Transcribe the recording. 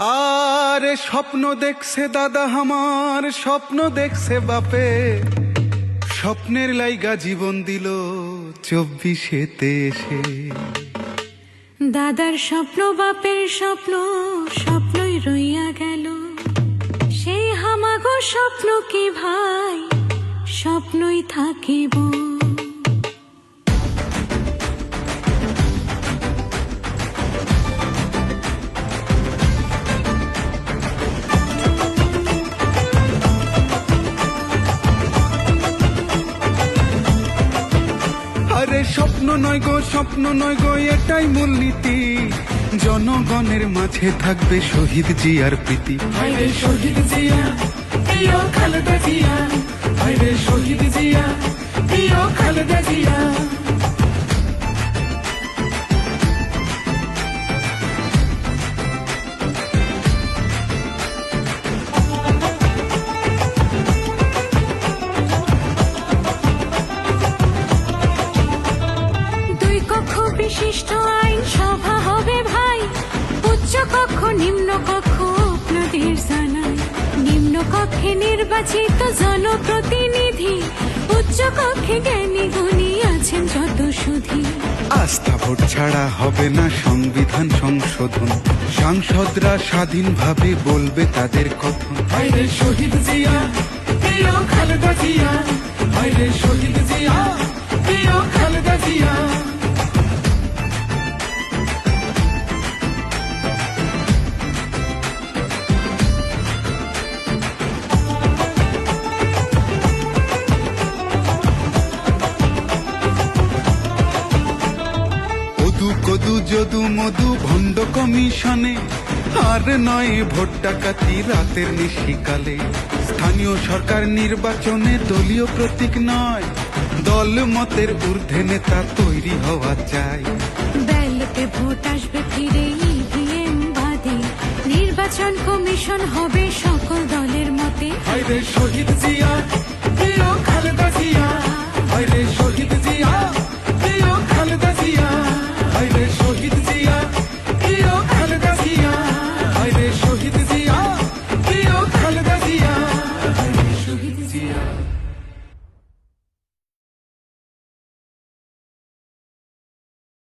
আর স্বপ্ন দেখছে দাদা আমার, স্বপ্ন দেখছে বাপে। স্বপ্নের লাইগা জীবন দিল চব্বিশেতে এসে দাদার স্বপ্ন, বাপের স্বপ্ন, স্বপ্নই রইয়া গেল। সেই হামাগো স্বপ্ন কি ভাই? স্বপ্নই থাকিব। স্বপ্ন নয় গো, স্বপ্ন নয় গো, এটাই মূলনীতি। জনগণের মাঝে থাকবে শহীদ জিয়ার প্রীতি। শহীদ জিয়া, প্রিয় খালেদা জিয়া। শহীদ জিয়া, প্রিয় খালেদা জিয়া। বিশিষ্ট আইন সভা হবে ভাই। উচ্চ কক্ষ নিম্ন কক্ষ আপনাদের জানাই নিম্ন কক্ষে নির্বাচিত জনপ্রতিনিধি। উচ্চ কক্ষে জ্ঞানী গুণী আছেন যত সুধী। আস্থা ভোট ছাড়া হবে না সংবিধান সংশোধন। সাংসদরা স্বাধীনভাবে বলবে তাদের কথা। শহীদ জিয়া প্রিয় খালেদা জিয়া শহীদ কদু যদু মধু ভণ্ড কমিশনে। আর নয় ভোট ডাকাতি রাতের নিশিকালে। স্থানীয় সরকার নির্বাচনে দলীয় প্রতীক নয়। দল মতের ঊর্ধ্বে নেতা তৈরি হওয়া চাই। ব্যালটে ভোট আসবে ফিরে ইভিএম বাদে। নির্বাচন কমিশন হবে সকল দলের মতে। শহীদ জিয়া